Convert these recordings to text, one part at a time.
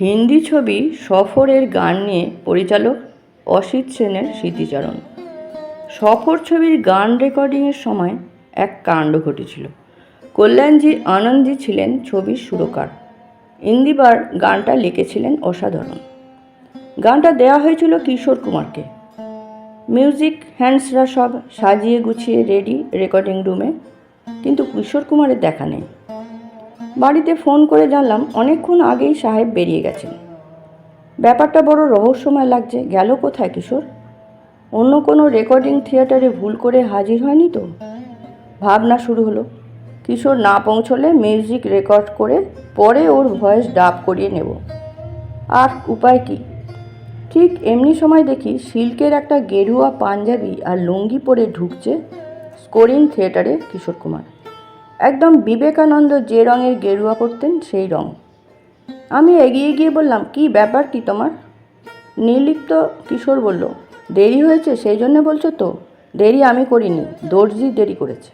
হিন্দি ছবি সফরের গান নিয়ে পরিচালক অসিত সেনের স্মৃতিচারণ। সফর ছবির গান রেকর্ডিংয়ের সময় এক কাণ্ড ঘটেছিল। কল্যাণজি আনন্দজি ছিলেন ছবির সুরকার। ইন্দিবার গানটা লিখেছিলেন অসাধারণ। গানটা দেওয়া হয়েছিল কিশোর কুমারকে। মিউজিক হ্যান্ডসরা সব সাজিয়ে গুছিয়ে রেডি রেকর্ডিং রুমে, কিন্তু কিশোর কুমারের দেখা নেই। বাড়িতে ফোন করে জানলাম অনেকক্ষণ আগেই সাহেব বেরিয়ে গেছেন। ব্যাপারটা বড় রহস্যময় লাগছে। গেল কোথায় কিশোর? অন্য কোনো রেকর্ডিং থিয়েটারে ভুল করে হাজির হয়নি তো? ভাবনা শুরু হলো। কিশোর না পৌঁছলে মিউজিক রেকর্ড করে পরে ওর ভয়েস ডাব করিয়ে নেব। আর উপায় কি? ঠিক এমনি সময় দেখি সিল্কের একটা গেরুয়া পাঞ্জাবি আর লুঙ্গি পরে ঢুকছে স্কোরিং থিয়েটারে কিশোর কুমার। একদম বিবেকানন্দ যে রঙের গেরুয়া পরতেন সেই রং। আমি এগিয়ে গিয়ে বললাম, কি ব্যাপার কি তোমার? নির্লিপ্ত কিশোর বলল, দেরি হয়েছে, সেই জন্য বলছো তো? দেরি আমি করিনি, দর্জি দেরি করেছে।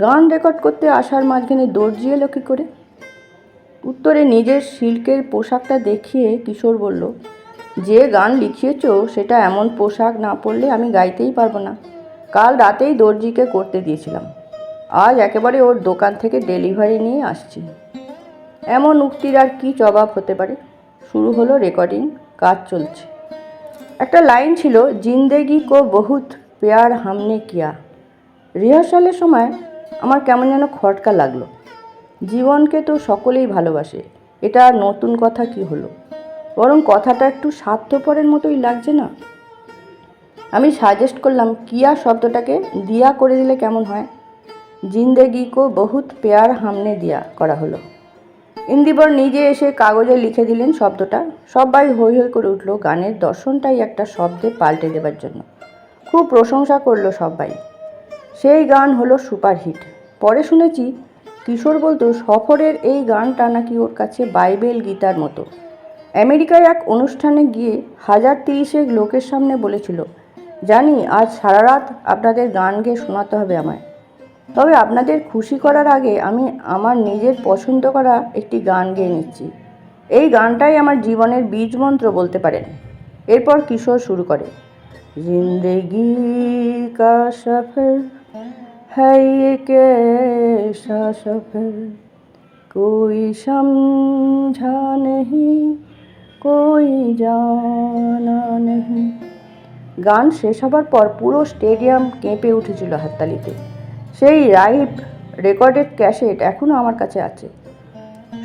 গান রেকর্ড করতে আসার মাঝখানে দর্জি এলো কী করে? উত্তরে নিজের সিল্কের পোশাকটা দেখিয়ে কিশোর বলল, যে গান লিখিয়েছ, সেটা এমন পোশাক না পরলে আমি গাইতেই পারব না। কাল রাতেই দর্জিকে করতে দিয়েছিলাম। আজ একেবারে ওর দোকান থেকে ডেলিভারি নিয়ে আসছি। এমন উক্তির আর কি জবাব হতে পারে? শুরু হলো রেকর্ডিং, কাজ চলছে। একটা লাইন ছিল, জিন্দেগি কো বহুত প্যার হামনে কিয়া। রিহার্সালের সময় আমার কেমন যেন খটকা লাগল। জীবনকে তো সকলেই ভালোবাসে, এটা নতুন কথা কি হলো? বরং কথাটা একটু স্বার্থপরের মতোই লাগছে না? আমি সাজেস্ট করলাম, কিয়া শব্দটাকে দিয়া করে দিলে কেমন হয়? জিন্দেগি কো বহুত প্যার হামনে দিয়া করা হলো। ইন্দিবর নিজে এসে কাগজে লিখে দিলেন শব্দটা। সবাই হই হই করে উঠল গানের দর্শনটাই একটা শব্দে পাল্টে দেবার জন্য। খুব প্রশংসা করল সবাই। সেই গান হলো সুপারহিট। পরে শুনেছি, কিশোর বলতো, সফরের এই গানটা নাকি ওর কাছে বাইবেল গীতার মতো। আমেরিকায় এক অনুষ্ঠানে গিয়ে হাজার তিরিশেক লোকের সামনে বলেছিল, জানি, আজ সারা রাত আপনাদের গান গেয়ে শোনাতে হবে আমায়। তবে আপনাদের খুশি করার আগে আমি আমার নিজের পছন্দ করা একটি গান গেয়ে নিচ্ছি। এই গানটাই আমার জীবনের বীজ মন্ত্র বলতে পারেন। এরপর কিশোর শুরু করে। জিন্দগি কা সফর কে কেসা সফর। কোই সমঝা নেহি জানা নেহি। গান শেষ হবার পর পুরো স্টেডিয়াম কেঁপে উঠেছিল হাততালিতে। সেই রাইভ রেকর্ডেড ক্যাসেট এখনও আমার কাছে আছে।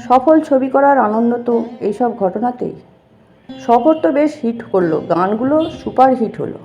সফল ছবি করার আনন্দ তো এইসব ঘটনাতেই। সফর তো বেশ হিট করল, গানগুলো সুপার হিট হলো।